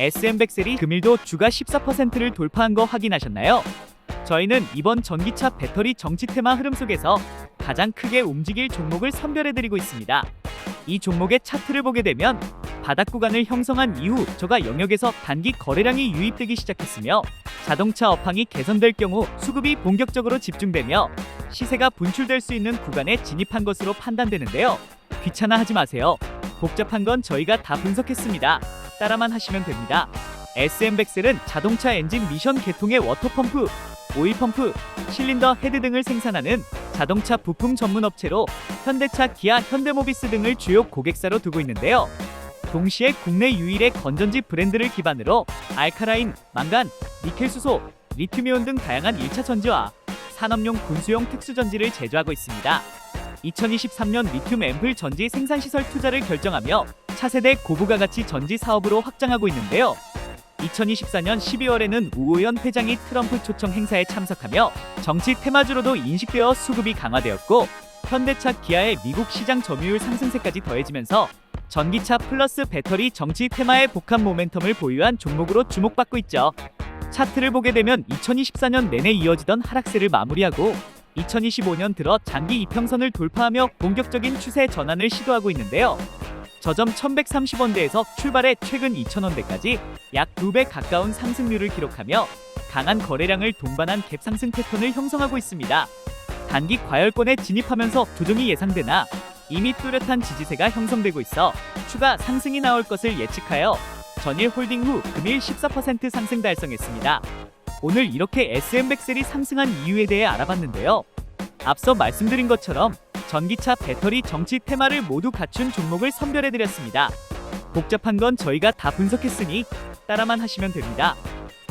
SM백셀이 금일도 주가 14%를 돌파한 거 확인하셨나요? 저희는 이번 전기차 배터리 정치 테마 흐름 속에서 가장 크게 움직일 종목을 선별해드리고 있습니다. 이 종목의 차트를 보게 되면 바닥 구간을 형성한 이후 저가 영역에서 단기 거래량이 유입되기 시작했으며 자동차 업황이 개선될 경우 수급이 본격적으로 집중되며 시세가 분출될 수 있는 구간에 진입한 것으로 판단되는데요. 귀찮아하지 마세요. 복잡한 건 저희가 다 분석했습니다. 따라만 하시면 됩니다. SM백셀은 자동차 엔진 미션 계통의 워터펌프, 오일펌프, 실린더 헤드 등을 생산하는 자동차 부품 전문 업체로 현대차, 기아, 현대모비스 등을 주요 고객사로 두고 있는데요. 동시에 국내 유일의 건전지 브랜드를 기반으로 알카라인, 망간, 니켈 수소, 리튬이온 등 다양한 1차 전지와 산업용 군수용 특수전지를 제조하고 있습니다. 2023년 리튬 앰플 전지 생산 시설 투자를 결정하며 차세대 고부가 가치 전지 사업으로 확장하고 있는데요. 2024년 12월에는 우호연 회장이 트럼프 초청 행사에 참석하며 정치 테마주로도 인식되어 수급이 강화되었고 현대차 기아의 미국 시장 점유율 상승세까지 더해지면서 전기차 플러스 배터리 정치 테마의 복합 모멘텀을 보유한 종목으로 주목받고 있죠. 차트를 보게 되면 2024년 내내 이어지던 하락세를 마무리하고 2025년 들어 장기 이평선을 돌파하며 본격적인 추세 전환을 시도하고 있는데요. 저점 1130원대에서 출발해 최근 2000원대까지 약 2배 가까운 상승률을 기록하며 강한 거래량을 동반한 갭 상승 패턴을 형성하고 있습니다. 단기 과열권에 진입하면서 조정이 예상되나 이미 뚜렷한 지지세가 형성되고 있어 추가 상승이 나올 것을 예측하여 전일 홀딩 후 금일 14% 상승 달성했습니다. 오늘 이렇게 SM백셀이 상승한 이유에 대해 알아봤는데요. 앞서 말씀드린 것처럼 전기차 배터리 정치 테마를 모두 갖춘 종목을 선별해드렸습니다. 복잡한 건 저희가 다 분석했으니 따라만 하시면 됩니다.